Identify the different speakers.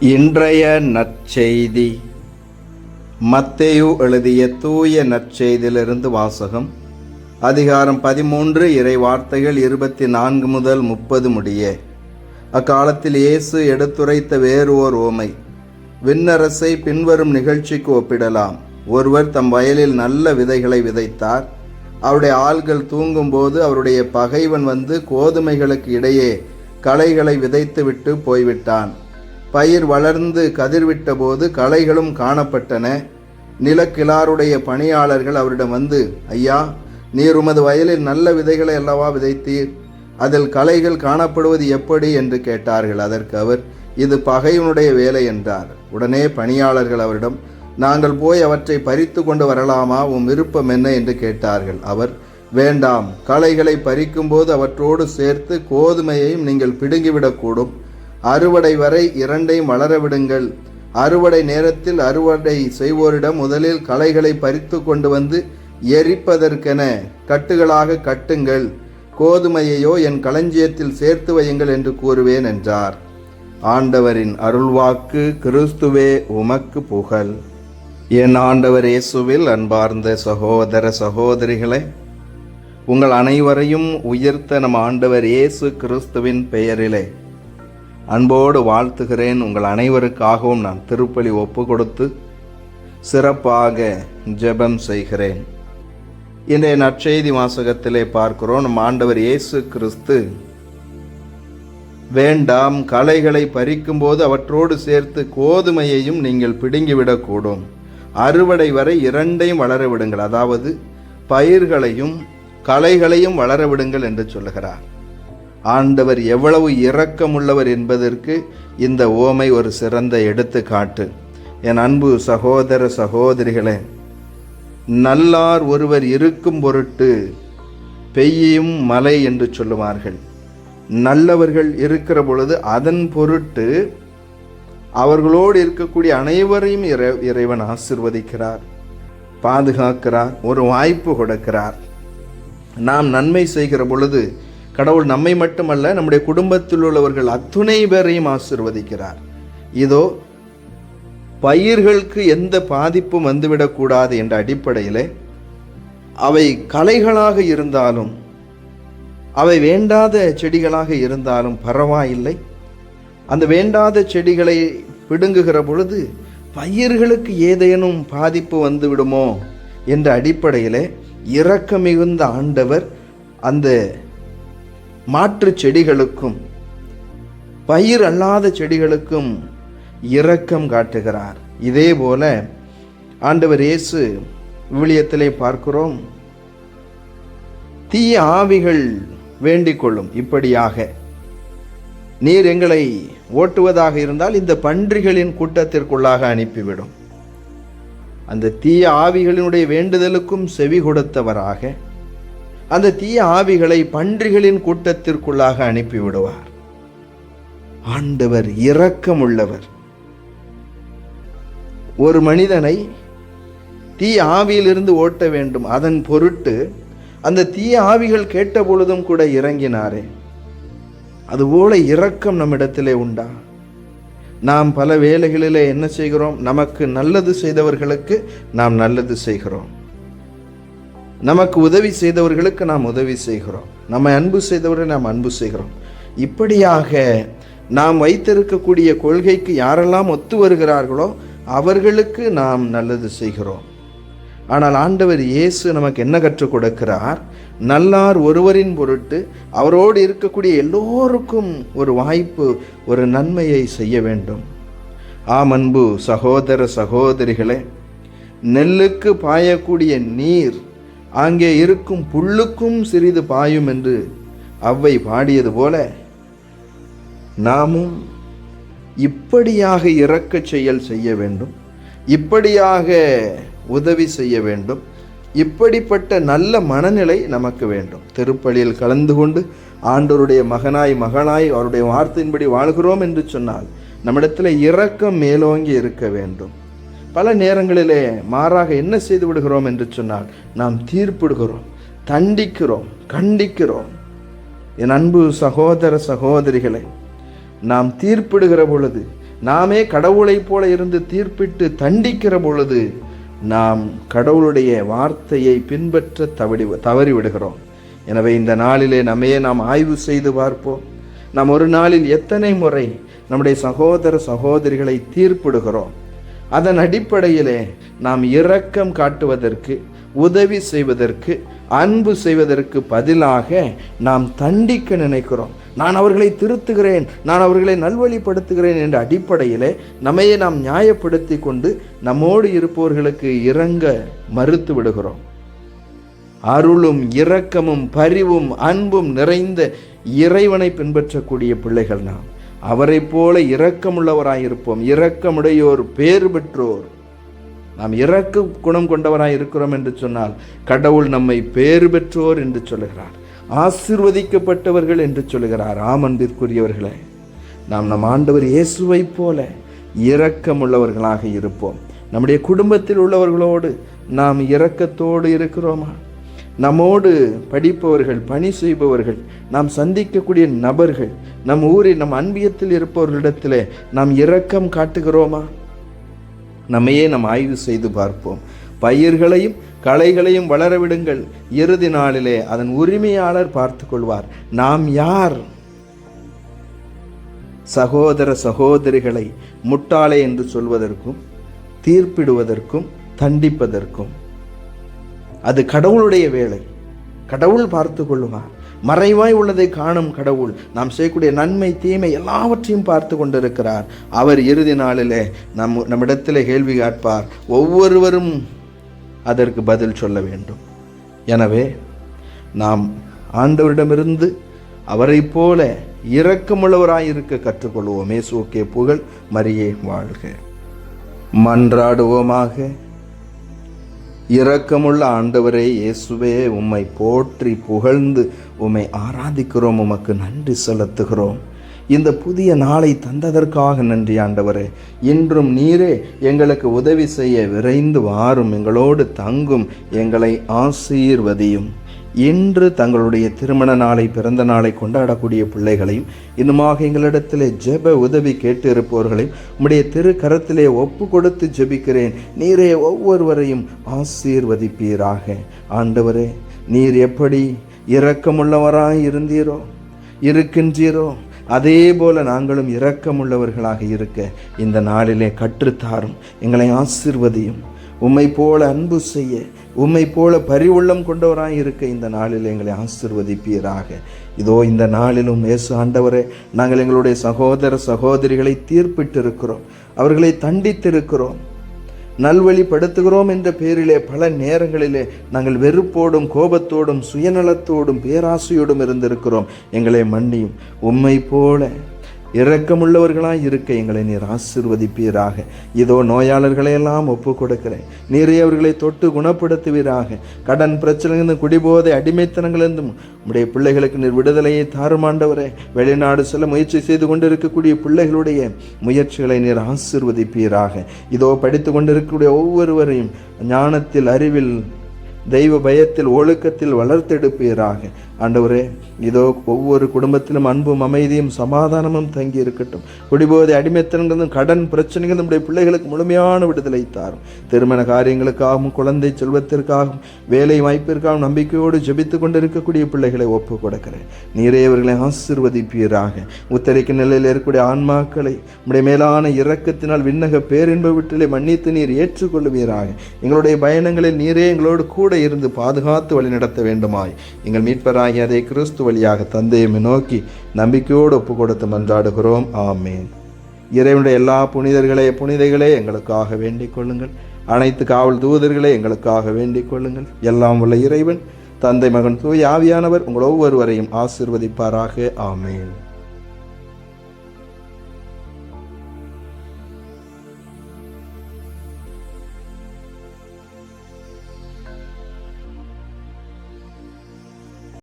Speaker 1: இன்றைய நற்செய்தி. மத்தேயு எழுதிய தூய நற்செய்தியிலிருந்து வாசகம். அதிகாரம் பதிமூன்று இறை வார்த்தைகள் இருபத்தி நான்கு முதல் முப்பது முடிய. அக்காலத்தில் இயேசு எடுத்துரைத்த வேறு ஓர் ஓமை. விண்ணரசை பின்வரும் நிகழ்ச்சிக்கு ஒப்பிடலாம். ஒருவர் தம் வயலில் நல்ல விதைகளை விதைத்தார். அவருடைய ஆள்கள் தூங்கும்போது அவருடைய பகைவன் வந்து கோதுமைகளுக்கு இடையே களைகளை விதைத்துவிட்டு போய்விட்டான். பயிர் வளர்ந்து கதிர்விட்டபோது களைகளும் காணப்பட்டன. நிலக்கிழாருடைய பணியாளர்கள் அவரிடம் வந்து ஐயா நீர் உமது வயலில் நல்ல விதைகளை அல்லவா விதைத்தீர்? அதில் களைகள் காணப்படுவது எப்படி? என்று கேட்டார்கள். அதற்கு அவர் இது பகைவனுடைய வேலை என்றார். உடனே பணியாளர்கள் அவரிடம் நாங்கள் போய் அவற்றை பறித்து கொண்டு வரலாமா? உம் விருப்பம் என்ன? என்று கேட்டார்கள். அவர் வேண்டாம். களைகளை பறிக்கும்போது அவற்றோடு சேர்த்து கோதுமையையும் நீங்கள் பிடுங்கிவிடக்கூடும். அறுவடை வரை இரண்டையும் வளர விடுங்கள். அறுவடை நேரத்தில் அறுவடை செய்வோரிடம் முதலில் களைகளை பறித்து கொண்டு வந்து எரிப்பதற்கென கட்டுகளாக கட்டுங்கள். கோதுமையையோ என் களஞ்சியத்தில் சேர்த்து வையுங்கள் என்று கூறுவேன் என்றார். ஆண்டவரின் அருள்வாக்கு கிறிஸ்துவே உமக்கு புகழ். என் ஆண்டவர் இயேசுவில் அன்பார்ந்த சகோதர சகோதரிகளே உங்கள் அனைவரையும் உயர்த்த நம் ஆண்டவர் இயேசு கிறிஸ்துவின் பெயரிலே அன்போடு வாழ்த்துகிறேன் உங்கள் அனைவருக்காகவும் நான் திருப்பலி ஒப்பு கொடுத்து சிறப்பாக ஜெபம் செய்கிறேன். இன்றைய நற்செய்தி வாசகத்திலே பார்க்கிறோம். நம் ஆண்டவர் இயேசு கிறிஸ்து வேண்டாம் களைகளை பறிக்கும்போது அவற்றோடு சேர்த்து கோதுமையையும் நீங்கள் பிடுங்கிவிடக்கூடும். அறுவடை வரை இரண்டையும் வளர விடுங்கள். அதாவது பயிர்களையும் களைகளையும் வளர விடுங்கள் என்று சொல்லுகிறார். ஆண்டவர் எவ்வளவு இரக்கமுள்ளவர் என்பதற்கு இந்த ஓமை ஒரு சிறந்த எடுத்துக்காட்டு. என் அன்பு சகோதர சகோதரிகளே நல்லார் ஒருவர் இருக்கும் பொருட்டு பெய்யும் மலை என்று சொல்லுவார்கள். நல்லவர்கள் இருக்கிற பொழுது அதன் பொருட்டு அவர்களோடு இருக்கக்கூடிய அனைவரையும் இறை இறைவன் ஆசிர்வதிக்கிறார் பாதுகாக்கிறார் ஒரு வாய்ப்பு கொடுக்கிறார். நாம் நன்மை செய்கிற பொழுது கடவுள் நம்மை மட்டுமல்ல நம்முடைய குடும்பத்தில் உள்ளவர்கள் அத்துணை பேரையும் ஆசிர்வதிக்கிறார். இதோ பயிர்களுக்கு எந்த பாதிப்பும் வந்துவிடக்கூடாது என்ற அடிப்படையில் அவை கலைகளாக இருந்தாலும் அவை வேண்டாத செடிகளாக இருந்தாலும் பரவாயில்லை. அந்த வேண்டாத செடிகளை பிடுங்குகிற பொழுது பயிர்களுக்கு ஏதேனும் பாதிப்பு வந்துவிடுமோ என்ற அடிப்படையில் இரக்க மிகுந்த ஆண்டவர் அந்த மாற்று செடிகளுக்கும் பயிர் அல்லாத செடிகளுக்கும் இரக்கம் காட்டுகிறார். இதே போல ஆண்டவர் இயேசு விவிலியத்திலே பார்க்கிறோம். தீய ஆவிகள் வேண்டிக் கொள்ளும் இப்படியாக. நீர் எங்களை ஓட்டுவதாக இருந்தால் இந்த பன்றிகளின் கூட்டத்திற்குள்ளாக அனுப்பிவிடும். அந்த தீய ஆவிகளினுடைய வேண்டுதலுக்கும் செவி கொடுத்தவராக அந்த தீய ஆவிகளை பன்றிகளின் கூட்டத்திற்குள்ளாக அனுப்பிவிடுவார். ஆண்டவர் இரக்கமுள்ளவர். ஒரு மனிதனை தீய ஆவியிலிருந்து ஓட்ட வேண்டும். அதன் பொருட்டு அந்த தீய ஆவிகள் கேட்ட பொழுதும் கூட இறங்கினாரே. அதுபோல இரக்கம் நம்மிடத்திலே உண்டா? நாம் பல வேலைகளிலே என்ன செய்கிறோம்? நமக்கு நல்லது செய்தவர்களுக்கு நாம் நல்லது செய்கிறோம். நமக்கு உதவி செய்தவர்களுக்கு நாம் உதவி செய்கிறோம். நம்ம அன்பு செய்தவர்களை நாம் அன்பு செய்கிறோம். இப்படியாக நாம் வைத்திருக்கக்கூடிய கொள்கைக்கு யாரெல்லாம் ஒத்து வருகிறார்களோ அவர்களுக்கு நாம் நல்லது செய்கிறோம். ஆனால் ஆண்டவர் இயேசு நமக்கு என்ன கற்றுக் கொடுக்கிறார்? நல்லார் ஒருவரின் பொருட்டு அவரோடு இருக்கக்கூடிய எல்லோருக்கும் ஒரு வாய்ப்பு ஒரு நன்மையை செய்ய வேண்டும். ஆம் அன்பு சகோதர சகோதரிகளே நெல்லுக்கு பாயக்கூடிய நீர் அங்கே இருக்கும் புல்லுக்கும் சிறிது பாயும் என்று அவ்வை பாடியது போல நாமும் இப்படியாக இரக்கச் செயல் செய்ய வேண்டும் இப்படியாக உதவி செய்ய வேண்டும் இப்படிப்பட்ட நல்ல மனநிலை நமக்கு வேண்டும். திருப்பலியில் கலந்து கொண்டு ஆண்டோருடைய மகனாய் மகனாய் அவருடைய வார்த்தையின்படி வாழ்கிறோம் என்று சொன்னால் நம்மிடத்தில் இரக்கம் மேலோங்கி இருக்க வேண்டும். பல நேரங்களிலே மாறாக என்ன செய்து விடுகிறோம் என்று சொன்னால் நாம் தீர்ப்பிடுகிறோம் தண்டிக்கிறோம் கண்டிக்கிறோம். என் அன்பு சகோதர சகோதரிகளை நாம் தீர்ப்பிடுகிற பொழுது நாமே கடவுளைப் போல இருந்து தீர்ப்பிட்டு தண்டிக்கிற பொழுது நாம் கடவுளுடைய வார்த்தையை பின்பற்ற தவறி தவறிவிடுகிறோம். எனவே இந்த நாளிலே நம்மையே நாம் ஆய்வு செய்து பார்ப்போம். நாம் ஒரு நாளில் எத்தனை முறை நம்முடைய சகோதர சகோதரிகளை தீர்ப்பிடுகிறோம். அதன் அடிப்படையிலே நாம் இரக்கம் காட்டுவதற்கு உதவி செய்வதற்கு அன்பு செய்வதற்கு பதிலாக நாம் தண்டிக்க நினைக்கிறோம். நான் அவர்களை திருத்துகிறேன் நான் அவர்களை நல்வழிப்படுத்துகிறேன் என்ற அடிப்படையிலே நம்மையே நாம் நியாயப்படுத்தி கொண்டு நம்மோடு இருப்பவர்களுக்கு இறங்க மறுத்து விடுகிறோம். அருளும் இரக்கமும் பரிவும் அன்பும் நிறைந்த இறைவனை பின்பற்றக்கூடிய பிள்ளைகள் நாம். அவரைப் போல இரக்கமுள்ளவராயிருப்போம். இரக்கமுடையோர் பேர் பெற்றோர். நாம் இரக்க குணம் கொண்டவராய் இருக்கிறோம் என்று சொன்னால் கடவுள் நம்மை பேர் பெற்றோர் என்று சொல்லுகிறார். ஆசிர்வதிக்கப்பட்டவர்கள் என்று சொல்லுகிறார். ஆமன்பிற்குரியவர்களே நாம் நம் ஆண்டவர் இயேசுவைப் போல இரக்கமுள்ளவர்களாக இருப்போம். நம்முடைய குடும்பத்தில் உள்ளவர்களோடு நாம் இரக்கத்தோடு இருக்கிறோமா? நம்மோடு படிப்பவர்கள் பணி செய்பவர்கள் நாம் சந்திக்கக்கூடிய நபர்கள் நம் ஊரில் நம் அன்பியத்தில் இருப்பவர்களிடத்தில் நாம் இரக்கம் காட்டுகிறோமா? நம்மையே நாம் ஆய்வு செய்து பார்ப்போம். பயிர்களையும் களைகளையும் வளரவிடுங்கள் இறுதி நாளிலே அதன் உரிமையாளர் பார்த்து கொள்வார். நாம் யார்? சகோதர சகோதரிகளை முட்டாளே என்று சொல்வதற்கும் தீர்ப்பிடுவதற்கும் தண்டிப்பதற்கும். அது கடவுளுடைய வேலை. கடவுள் பார்த்து கொள்ளுவார். மறைவாய் உள்ளதை காணும் கடவுள் நாம் செய்யக்கூடிய நன்மை தீமை எல்லாவற்றையும் பார்த்து கொண்டிருக்கிறார். அவர் இறுதி நாளிலே நம் நம்மிடத்தில் கேள்வி கேட்பார். ஒவ்வொருவரும் அதற்கு பதில் சொல்ல வேண்டும். எனவே நாம் ஆண்டவரிடமிருந்து அவரைப் போல இரக்கமுள்ளவராயிருக்க கற்றுக்கொள்வோம். இயேசுக்கே புகழ் மரியே வாழ்க. மன்றாடுவோமாக. இரக்கமுள்ள ஆண்டவரே இயேசுவே உம்மை போற்றி புகழ்ந்து உம்மை ஆராதிக்கிறோம் உமக்கு நன்றி செலுத்துகிறோம். இந்த புதிய நாளை தந்ததற்காக நன்றி ஆண்டவரே. இன்றும் நீரே எங்களுக்கு உதவி செய்ய விரைந்து வாரும் எங்களோடு தங்கும் எங்களை ஆசீர்வதியும். இன்று தங்களுடைய திருமண நாளை பிறந்த நாளை கொண்டாடக்கூடிய பிள்ளைகளையும் இன்னுமாக எங்களிடத்திலே ஜெப உதவி கேட்டு இருப்பவர்களையும் உம்முடைய திரு கரத்திலே ஒப்பு கொடுத்து ஜெபிக்கிறேன். நீரே ஒவ்வொருவரையும் ஆசீர்வதிப்பீராக. ஆண்டவரே நீர் எப்படி இரக்கமுள்ளவராய் இருந்தீரோ? இருக்கின்றீரோ? அதே போல நாங்களும் இரக்கமுள்ளவர்களாக இருக்க இந்த நாளிலே கற்றுத்தாரும் எங்களை ஆசிர்வதியும். உம்மை போல அன்பு செய்ய உம்மை போல பரிவுள்ளம் கொண்டவராக இருக்க இந்த நாளில் எங்களை ஆசிர்வதிப்பீராக. இதோ இந்த நாளிலும் இயேசு ஆண்டவரே நாங்கள் எங்களுடைய சகோதர சகோதரிகளை தீர்ப்பிட்டிருக்கிறோம். அவர்களை தண்டித்திருக்கிறோம். நல்வழிப்படுத்துகிறோம் என்ற பேரிலே பல நேரங்களிலே நாங்கள் வெறுப்போடும் கோபத்தோடும் சுயநலத்தோடும் பேராசையோடும் இருந்திருக்கிறோம். எங்களை மன்னியும். உம்மை போல இரக்கமுள்ளவர்களாய் இருக்க எங்களை நீர் ஆசிர்வதிப்பீராக. இதோ நோயாளர்களை எல்லாம் ஒப்பு கொடுக்கிறேன் நீரே அவர்களை தொட்டு குணப்படுத்துவீராக. கடன் பிரச்சனைகளிலிருந்து குடிபோதை அடிமைத்தனங்களிலிருந்தும் உடைய பிள்ளைகளுக்கு நீர் விடுதலையை தாருமாண்டவரே வெளிநாடு செல்ல முயற்சி செய்து கொண்டிருக்கக்கூடிய பிள்ளைகளுடைய முயற்சிகளை நீர் ஆசிர்வதிப்பீராக. இதோ படித்து கொண்டிருக்கக்கூடிய ஒவ்வொருவரையும் ஞானத்தில் அறிவில் தெய்வ பயத்தில் ஒழுக்கத்தில் வளர்த்தெடுப்பீராக. ஆண்டவரே இதோ ஒவ்வொரு குடும்பத்திலும் அன்பும் அமைதியும் சமாதானமும் தங்கி இருக்கட்டும். குடிபோதை அடிமைத்தனங்களும் கடன் பிரச்சனைகளும் நம்முடைய பிள்ளைகளுக்கு முழுமையான விடுதலை தாரும். திருமண காரியங்களுக்காகவும் குழந்தை செல்வத்திற்காகவும் வேலை வாய்ப்பிற்காகவும் நம்பிக்கையோடு ஜெபித்து கொண்டிருக்கக்கூடிய பிள்ளைகளை ஒப்பு கொடுக்கிறேன். நீரே அவர்களை ஆசிர்வதிப்பீராக. உத்தரிக்க நிலையில் இருக்கக்கூடிய ஆன்மாக்களை நம்முடைய மேலான இரக்கத்தினால் விண்ணக பேரின்ப வீட்டிலே மன்னித்து நீர் ஏற்றுக்கொள்ளுவீராக. எங்களுடைய பயணங்களில் நீரே எங்களோடு கூட இருந்து பாதுகாத்து வழிநடத்த வேண்டுமாய். எங்கள் மீட்பராகி அதை கிறிஸ்து வழியாக தந்தையுமே நோக்கி நம்பிக்கையோடு ஒப்பு கொடுத்து மன்றாடுகிறோம். ஆமேன். இறைவனுடைய எல்லா புனிதர்களே புனிதைகளே எங்களுக்காக வேண்டிக் கொள்ளுங்கள். அனைத்து காவல் தூதர்களே எங்களுக்காக வேண்டிக் கொள்ளுங்கள். எல்லாம் உள்ள இறைவன் தந்தை மகன் தூய் ஆவியானவர் உங்கள் ஒவ்வொருவரையும் ஆசிர்வதிப்பாராக. ஆமேன்.